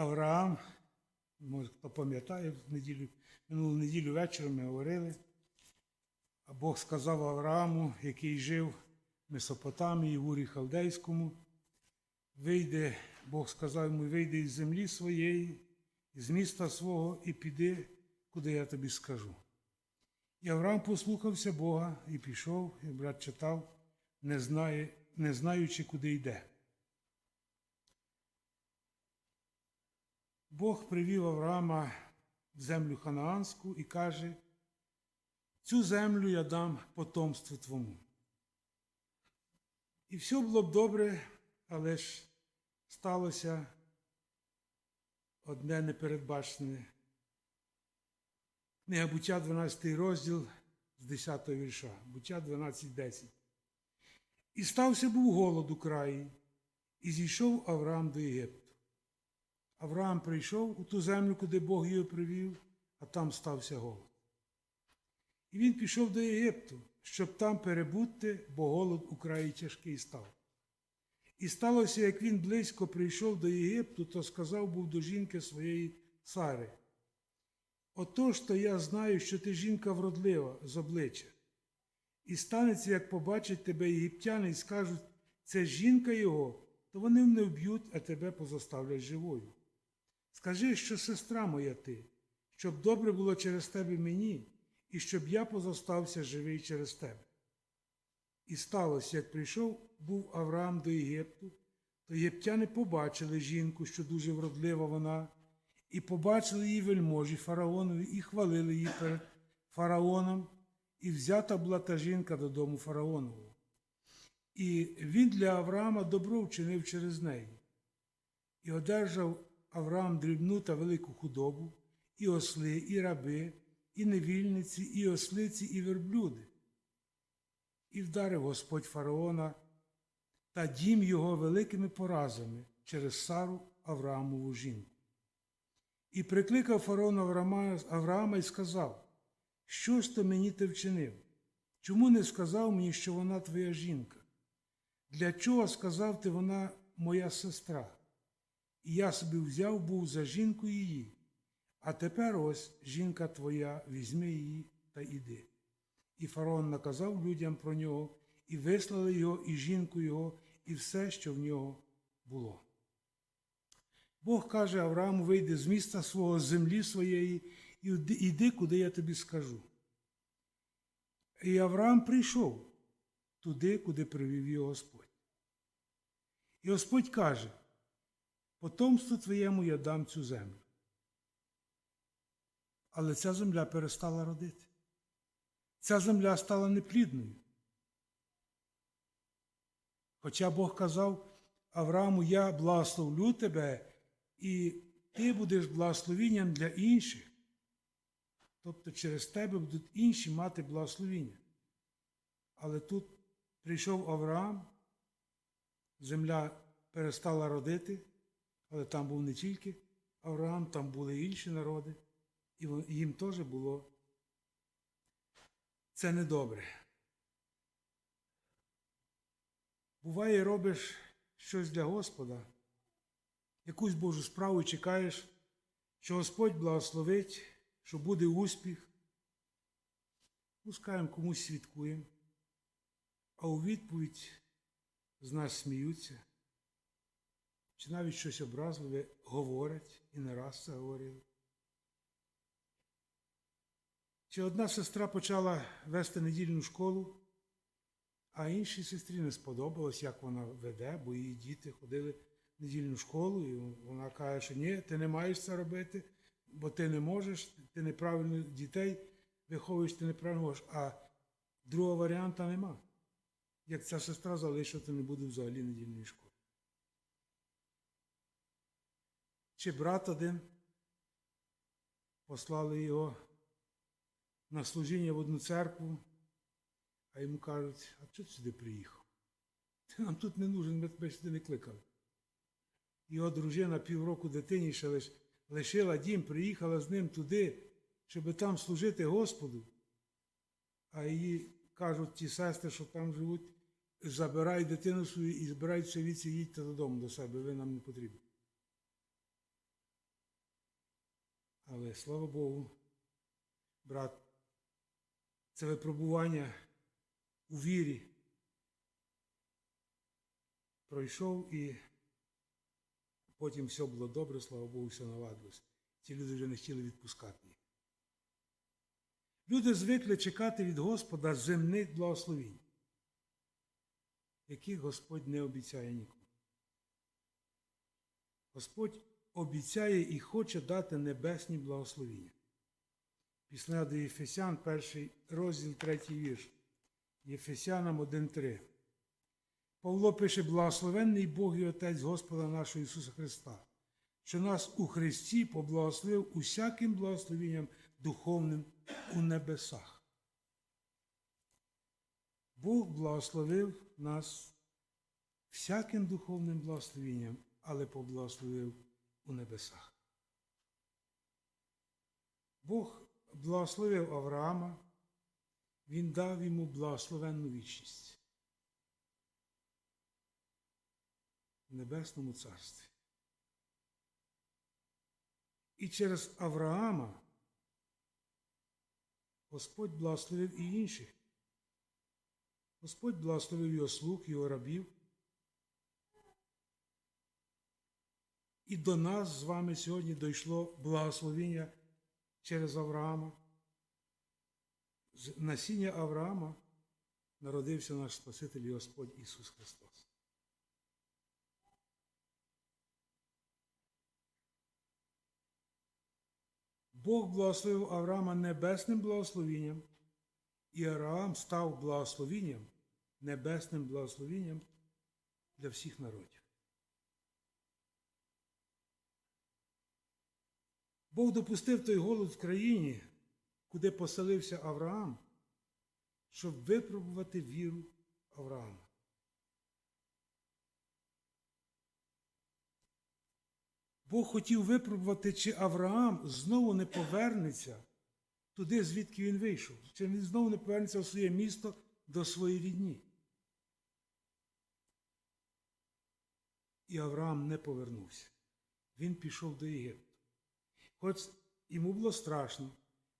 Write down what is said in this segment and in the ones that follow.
Авраам, може хто пам'ятає, в неділю, минулу неділю вечором ми говорили. А Бог сказав Аврааму, який жив в Месопотамії, в Урі Халдейському, вийде, Бог сказав йому, вийди із землі своєї, з міста свого і піди, куди я тобі скажу. І Авраам послухався Бога і пішов, і брат читав, не, знає, не знаючи, куди йде. Бог привів Авраама в землю Ханаанську і каже, цю землю я дам потомству твому. І все було б добре, але ж сталося одне непередбачене. Книга Буття 12 розділ з 10 вірша. Буття 12.10. І стався був голод у краї, і зійшов Авраам до Єгипту. Авраам прийшов у ту землю, куди Бог його привів, а там стався голод. І він пішов до Єгипту, щоб там перебути, бо голод у краї тяжкий став. І сталося, як він близько прийшов до Єгипту, то сказав був до жінки своєї Сари. Отож то я знаю, що ти жінка вродлива з обличчя. І станеться, як побачать тебе єгиптяни і скажуть, це жінка його, то вони не вб'ють, а тебе позоставлять живою. Скажи, що сестра моя ти, щоб добре було через тебе мені, і щоб я позостався живий через тебе. І сталося, як прийшов був Авраам до Єгипту, то єгиптяни побачили жінку, що дуже вродлива вона, і побачили її вельможі фараонові, і хвалили її перед фараоном, і взята була та жінка додому фараонового. І він для Авраама добро вчинив через неї. І одержав Авраам дрібну та велику худобу, і осли, і раби, і невільниці, і ослиці, і верблюди. І вдарив Господь фараона та дім його великими поразами через Сару Авраамову жінку. І прикликав фараон Авраама, і сказав, що ж то мені ти вчинив? Чому не сказав мені, що вона твоя жінка? Для чого сказав ти вона моя сестра? І я собі взяв був за жінку її, а тепер ось жінка твоя, візьми її та іди. І фараон наказав людям про нього, і вислали його, і жінку його, і все, що в нього було. Бог каже Аврааму, вийди з міста свого, з землі своєї, і іди, куди я тобі скажу. І Авраам прийшов туди, куди привів його Господь. І Господь каже, потомству твоєму я дам цю землю. Але ця земля перестала родити. Ця земля стала неплідною. Хоча Бог казав Аврааму, я благословлю тебе, і ти будеш благословінням для інших. Тобто через тебе будуть інші мати благословіння. Але тут прийшов Авраам, земля перестала родити, але там був не тільки Авраам, там були інші народи, і їм теж було це недобре. Буває, робиш щось для Господа, якусь Божу справу чекаєш, що Господь благословить, що буде успіх. Пускаємо комусь свідкуємо, а у відповідь з нас сміються, чи навіть щось образливе говорять і не раз це говорили. Чи одна сестра почала вести недільну школу, а іншій сестрі не сподобалось, як вона веде, бо її діти ходили в недільну школу, і вона каже, що ні, ти не маєш це робити, бо ти не можеш, ти неправильно дітей виховуєш, ти неправильно можеш. А другого варіанта нема. Як ця сестра залишити не буде взагалі недільної школи. Чи брат один послали його на служіння в одну церкву, а йому кажуть, а чого ти сюди приїхав? Ти нам тут не нужен, ми тебе сюди не кликали. Його дружина півроку дитині ще лиш, лишила дім, приїхала з ним туди, щоб там служити Господу. А її кажуть ті сестри, що там живуть, забирають дитину свою і збираються віці, їдьте додому до себе, ви нам не потрібні. Але слава Богу, брат, це випробування у вірі пройшов і потім все було добре, слава Богу, все наладилось. Ці люди вже не хотіли відпускати їх. Люди звикли чекати від Господа земних благословінь, яких Господь не обіцяє нікому. Господь обіцяє і хоче дати небесні благословіння. Після до Єфесян, перший розділ, третій вірш. Єфесянам 1.3. Павло пише, благословенний Бог і Отець Господа нашого Ісуса Христа, що нас у Христі поблагословив усяким благословенням духовним у небесах. Бог благословив нас всяким духовним благословенням, але поблагословив у небесах. Бог благословив Авраама, Він дав йому благословенну вічність в Небесному Царстві. І через Авраама Господь благословив і інших. Господь благословив його слуг, його рабів. І до нас з вами сьогодні дійшло благословення через Авраама. З насіння Авраама народився наш Спаситель і Господь Ісус Христос. Бог благословив Авраама небесним благословенням, і Авраам став благословенням, небесним благословенням для всіх народів. Бог допустив той голод в країні, куди поселився Авраам, щоб випробувати віру Авраама. Бог хотів випробувати, чи Авраам знову не повернеться туди, звідки він вийшов, чи він знову не повернеться в своє місто до своєї рідні. І Авраам не повернувся. Він пішов до Єгипту. Хоч йому було страшно,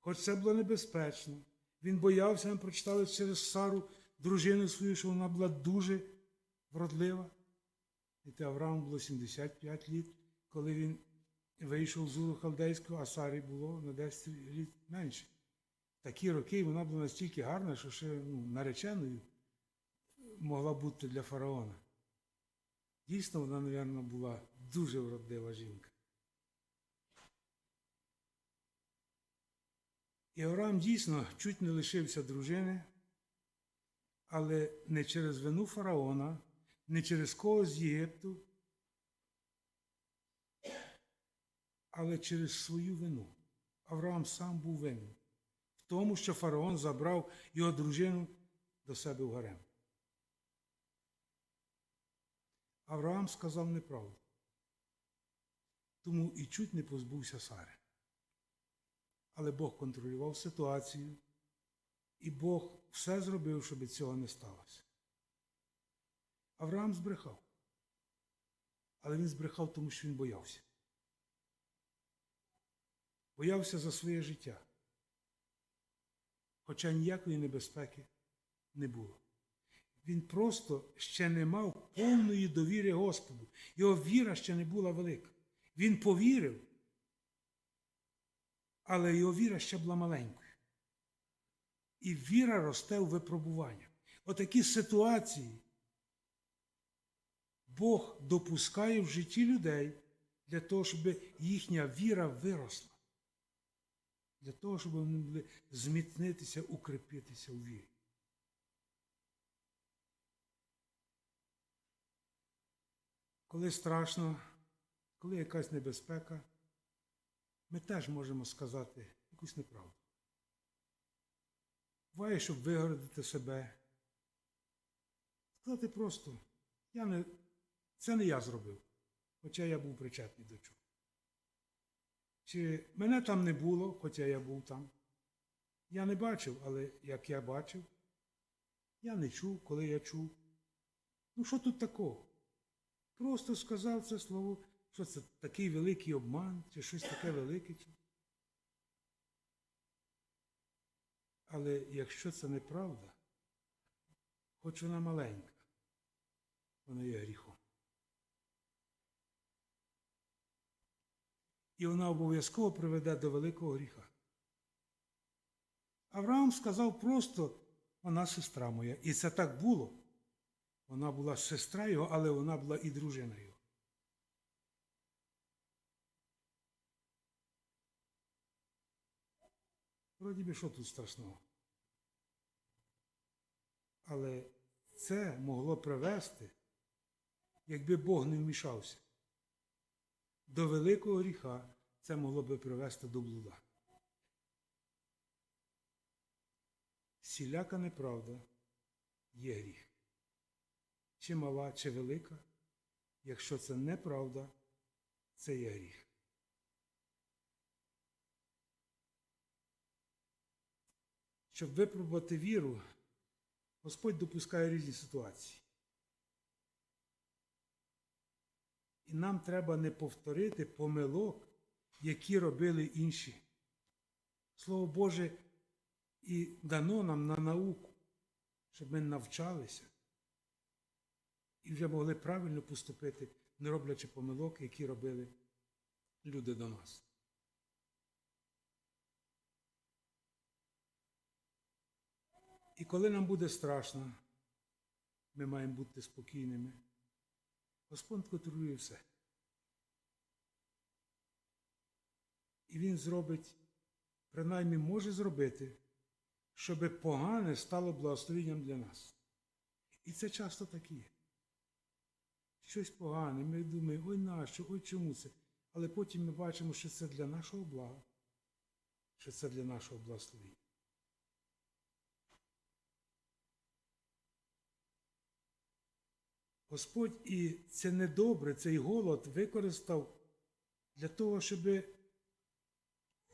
хоч це було небезпечно. Він боявся, ми прочитали через Сару, дружину свою, що вона була дуже вродлива. І те Аврааму було 75 літ, коли він вийшов з Уру Халдейського, а Сарі було на 10 літ менше. Такі роки вона була настільки гарна, що ще ну, нареченою могла бути для фараона. Дійсно, вона, мабуть, була дуже вродлива жінка. І Авраам дійсно чуть не лишився дружини, але не через вину фараона, не через когось з Єгипту, але через свою вину. Авраам сам був винен в тому, що фараон забрав його дружину до себе в гарем. Авраам сказав неправду, тому і чуть не позбувся Сари. Але Бог контролював ситуацію, і Бог все зробив, щоб цього не сталося. Авраам збрехав. Але він збрехав, тому що він боявся. Боявся за своє життя. Хоча ніякої небезпеки не було. Він просто ще не мав повної довіри Господу. Його віра ще не була велика. Він повірив, але його віра ще була маленькою. І віра росте у випробуваннях. Отакі ситуації Бог допускає в житті людей для того, щоб їхня віра виросла. Для того, щоб вони могли зміцнитися, укріпитися у вірі. Коли страшно, коли якась небезпека, ми теж можемо сказати якусь неправду. Буває, щоб вигородити себе. Сказати просто, я не, це не я зробив, хоча я був причетний до чого. Чи мене там не було, хоча я був там. Я не бачив, але як я бачив, я не чув, коли я чув. Ну, що тут такого? Просто сказав це слово, що це такий великий обман, чи щось таке велике? Але якщо це неправда, хоч вона маленька, вона є гріхом. І вона обов'язково приведе до великого гріха. Авраам сказав просто, вона сестра моя. І це так було. Вона була сестра його, але вона була і дружина його. Вроді би, що тут страшного? Але це могло привести, якби Бог не вмішався. До великого гріха це могло би привести до блуда. Сіляка неправда є гріх. Чи мала, чи велика, якщо це неправда, це є гріх. Щоб випробувати віру, Господь допускає різні ситуації. І нам треба не повторити помилок, які робили інші. Слово Боже і дано нам на науку, щоб ми навчалися і вже могли правильно поступити, не роблячи помилок, які робили люди до нас. І коли нам буде страшно, ми маємо бути спокійними. Господь контролює все. І Він зробить, принаймні може зробити, щоб погане стало благословенням для нас. І це часто так. Щось погане, ми думаємо, ой нащо, ой чому це? Але потім ми бачимо, що це для нашого блага, що це для нашого благословення. Господь і це недобре, цей голод використав для того, щоб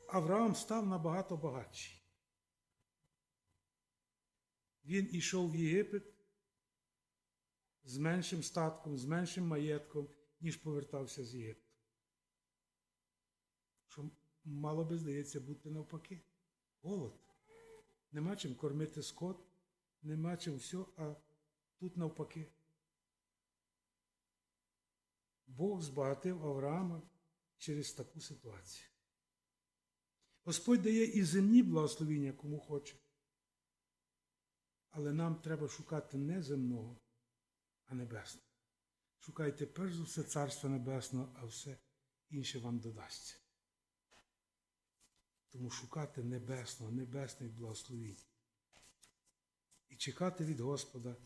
Авраам став набагато багатший. Він ішов в Єгипет з меншим статком, з меншим маєтком, ніж повертався з Єгипту. Що мало би, здається, бути навпаки. Голод. Нема чим кормити скот, нема чим все, а тут навпаки. Бог збагатив Авраама через таку ситуацію. Господь дає і земні благословіння, кому хоче. Але нам треба шукати не земного, а небесного. Шукайте перш за все Царство Небесного, а все інше вам додасться. Тому шукати небесного, небесних благословінь. І чекати від Господа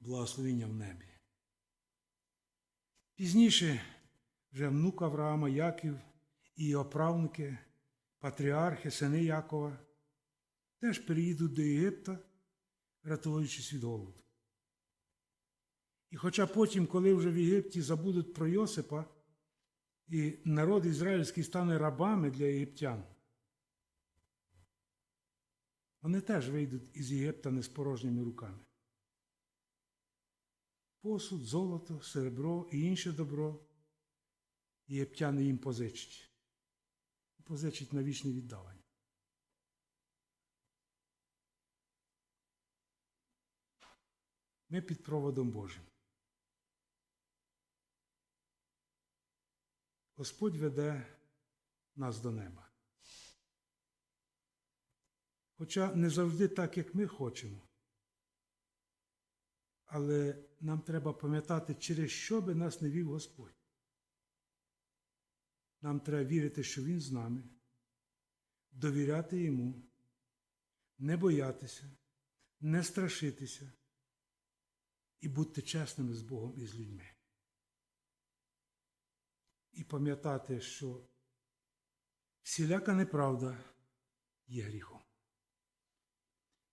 благословіння в небі. Пізніше вже внук Авраама Яків і його правнуки, патріархи, сини Якова, теж переїдуть до Єгипта, рятуючись від голоду. І хоча потім, коли вже в Єгипті забудуть про Йосипа, і народ ізраїльський стане рабами для єгиптян, вони теж вийдуть із Єгипта не з порожніми руками посуд, золото, серебро і інше добро і єптяни їм позичать. Позичать на вічне віддавання. Ми під проводом Божим. Господь веде нас до неба. Хоча не завжди так, як ми хочемо. Але нам треба пам'ятати, через що би нас не вів Господь. Нам треба вірити, що Він з нами, довіряти Йому, не боятися, не страшитися і бути чесними з Богом і з людьми. І пам'ятати, що всіляка неправда є гріхом.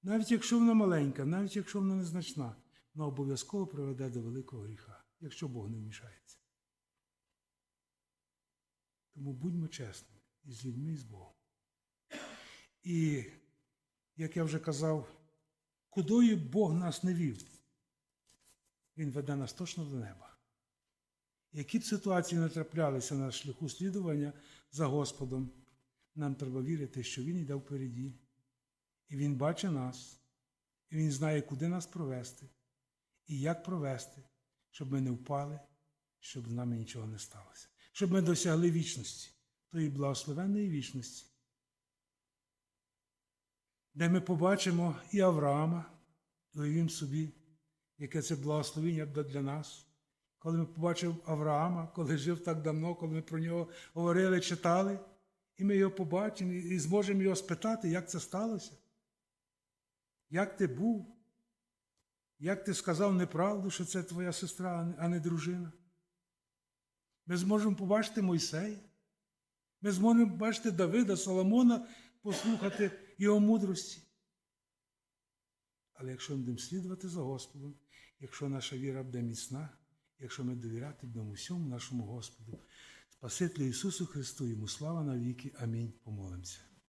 Навіть якщо вона маленька, навіть якщо вона незначна вона обов'язково приведе до великого гріха, якщо Бог не вмішається. Тому будьмо чесними і з людьми, і з Богом. І, як я вже казав, кудою Бог нас не вів, Він веде нас точно до неба. Які б ситуації не траплялися на шляху слідування за Господом, нам треба вірити, що Він йде впереді, і Він бачить нас, і Він знає, куди нас провести, і як провести, щоб ми не впали, щоб з нами нічого не сталося, щоб ми досягли вічності, тої благословенної вічності, де ми побачимо і Авраама, уявім собі, яке це благословення для нас. Коли ми побачимо Авраама, коли жив так давно, коли ми про нього говорили, читали, і ми його побачимо і зможемо його спитати, як це сталося. Як ти був? Як ти сказав неправду, що це твоя сестра, а не дружина? Ми зможемо побачити Мойсея. Ми зможемо побачити Давида, Соломона, послухати його мудрості. Але якщо ми будемо слідувати за Господом, якщо наша віра буде міцна, якщо ми довіряти будемо всьому нашому Господу, Спасителю Ісусу Христу, йому слава навіки. Амінь. Помолимося.